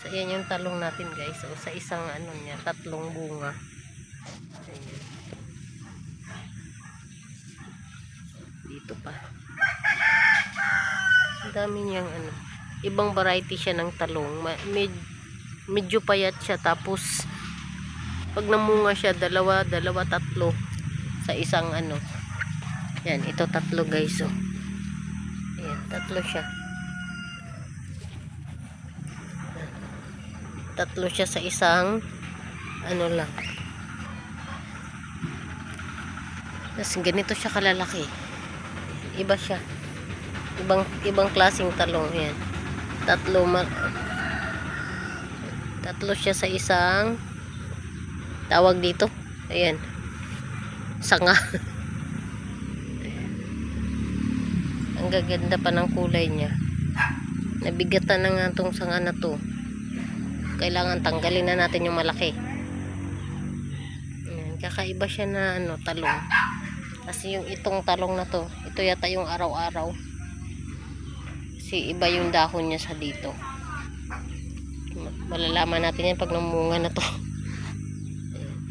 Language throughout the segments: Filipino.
So, yan yung talong natin guys. So, sa isang ano niya, tatlong bunga. Ayan. Dito pa. Ang dami niyang ano. Ibang variety siya ng talong. Med- medyo payat siya. Tapos, pag namunga siya, dalawa, dalawa, tatlo. Sa isang ano. Yan, ito tatlo guys. Oh. Ayan, tatlo siya. Tatlo siya sa isang ano lang. Tapos ganito siya kalalaki. Iba siya. Ibang ibang klaseng talong yan. Tatlo Tatlo siya sa isang tawag dito. Ayan. Sanga. Ang gaganda pa ng kulay niya. Nabigatan na nga tong sanga na to. Kailangan tanggalin na natin yung malaki. Ayan, kakaiba siya na ano, talong. Kasi yung itong talong na to, ito yata yung araw-araw. Kasi iba yung dahon niya sa dito. Malalaman natin yan pag namunga na to.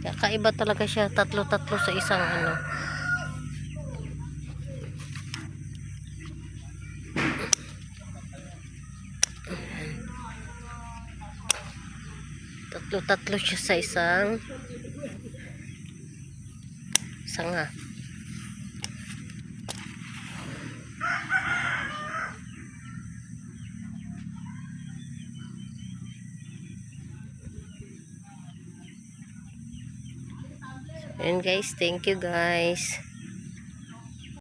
Kakaiba talaga siya, tatlo-tatlo sa isang ano. Tatlo-tatlo siya sa isang sanga. And guys, thank you guys.